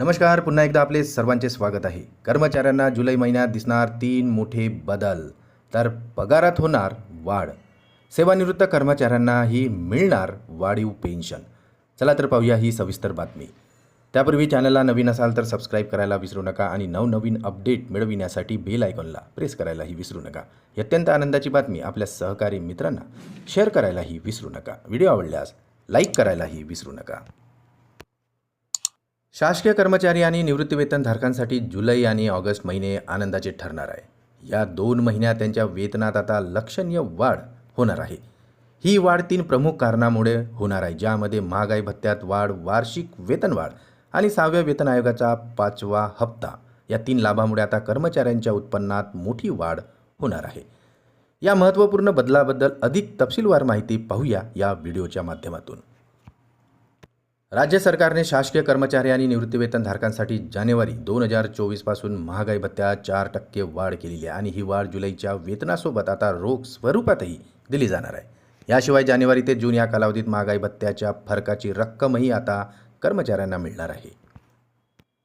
नमस्कार पुन्हा एकदा आपले सर्वांचे स्वागत आहे. कर्मचाऱ्यांना जुलै महिन्यात दिसणार तीन मोठे बदल तर पगारात होणार वाढ. सेवानिवृत्त कर्मचाऱ्यांनाही मिळणार वाढीव पेन्शन. चला तर पाहूया ही सविस्तर बातमी. त्यापूर्वी चॅनलला नवीन असाल तर सबस्क्राईब करायला विसरू नका आणि नवनवीन अपडेट मिळविण्यासाठी बेल आयकॉनला प्रेस करायलाही विसरू नका. ही अत्यंत आनंदाची बातमी आपल्या सहकारी मित्रांना शेअर करायलाही विसरू नका. व्हिडिओ आवडल्यास लाईक करायलाही विसरू नका. शासकीय कर्मचारी आणि निवृत्तीवेतनधारकांसाठी जुलै आणि ऑगस्ट महिने आनंदाचे ठरणार आहे. या दोन महिन्यात त्यांच्या वेतनात आता लक्षणीय वाढ होणार आहे. ही वाढ तीन प्रमुख कारणामुळे होणार आहे ज्यामध्ये महागाई भत्त्यात वाढ वार्षिक वेतनवाढ आणि सहाव्या वेतन आयोगाचा पाचवा हप्ता. या तीन लाभामुळे आता कर्मचाऱ्यांच्या उत्पन्नात मोठी वाढ होणार आहे. या महत्त्वपूर्ण बदलाबद्दल अधिक तपशीलवार माहिती पाहूया या व्हिडिओच्या माध्यमातून. राज्य सरकारने शासकीय कर्मचारी आणि निवृत्तीवेतनधारकांसाठी जानेवारी दोन हजार चोवीसपासून महागाई भत्त्यात चार टक्के वाढ केलेली आहे आणि ही वाढ जुलैच्या वेतनासोबत आता रोख स्वरूपातही दिली जाणार आहे. याशिवाय जानेवारी ते जून या कालावधीत महागाई भत्त्याच्या फरकाची रक्कमही आता कर्मचाऱ्यांना मिळणार आहे.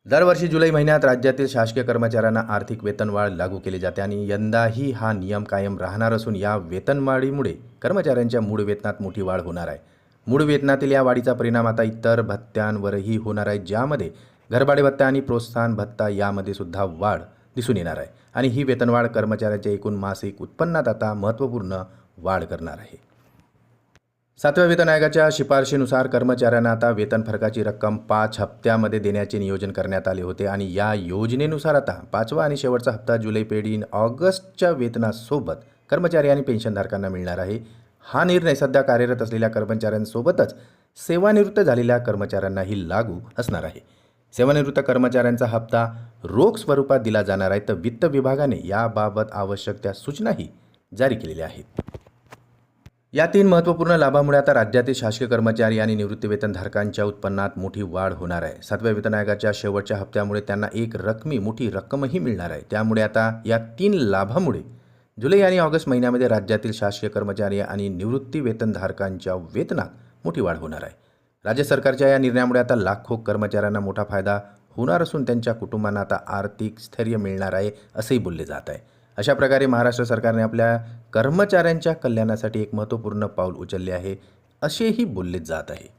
दरवर्षी जुलै महिन्यात राज्यातील शासकीय कर्मचाऱ्यांना आर्थिक वेतनवाढ लागू केली जाते आणि यंदाही हा नियम कायम राहणार असून या वेतनवाढीमुळे कर्मचाऱ्यांच्या मूळ वेतनात मोठी वाढ होणार आहे. मूळ वेतनातील या वाढीचा परिणाम आता इतर भत्त्यांवरही होणार आहे ज्यामध्ये घरभाडे भत्ता आणि प्रोत्साहन भत्ता यामध्ये सुद्धा वाढ दिसून येणार आहे. आणि ही वेतनवाढ कर्मचाऱ्याच्या एकूण मासिक उत्पन्नात आता महत्त्वपूर्ण वाढ करणार आहे. सातव्या वेतन आयोगाच्या शिफारशीनुसार कर्मचाऱ्यांना आता वेतन फरकाची रक्कम पाच हप्त्यामध्ये देण्याचे नियोजन करण्यात आले होते आणि या योजनेनुसार आता पाचवा आणि शेवटचा हप्ता जुलै पेढीन ऑगस्टच्या वेतनासोबत कर्मचारी आणि पेन्शनधारकांना मिळणार आहे. हा निर्णय सध्या कार्यरत असलेल्या कर्मचाऱ्यांसोबतच सेवानिवृत्त झालेल्या कर्मचाऱ्यांनाही लागू असणार आहे. सेवानिवृत्त कर्मचाऱ्यांचा हप्ता रोख स्वरूपात दिला जाणार आहे तर वित्त विभागाने याबाबत आवश्यक त्या सूचनाही जारी केलेल्या आहेत. या तीन महत्त्वपूर्ण लाभामुळे आता राज्यातील शासकीय कर्मचारी आणि निवृत्तीवेतनधारकांच्या उत्पन्नात मोठी वाढ होणार आहे. सातव्या वेतन आयोगाच्या शेवटच्या हप्त्यामुळे त्यांना एक रकमी मोठी रक्कमही मिळणार आहे. त्यामुळे आता या तीन लाभामुळे जुलै आणि ऑगस्ट महिन्यामध्ये राज्यातील शासकीय कर्मचारी आणि निवृत्ती वेतनधारकांच्या वेतनात मोठी वाढ होणार आहे. राज्य सरकारच्या या निर्णयामुळे आता लाखो कर्मचाऱ्यांना मोठा फायदा होणार असून त्यांच्या कुटुंबांना आता आर्थिक स्थैर्य मिळणार आहे असंही बोलले जात आहे. अशा प्रकारे महाराष्ट्र सरकारने आपल्या कर्मचाऱ्यांच्या कल्याणासाठी एक महत्त्वपूर्ण पाऊल उचलले आहे असेही बोलले जात आहे.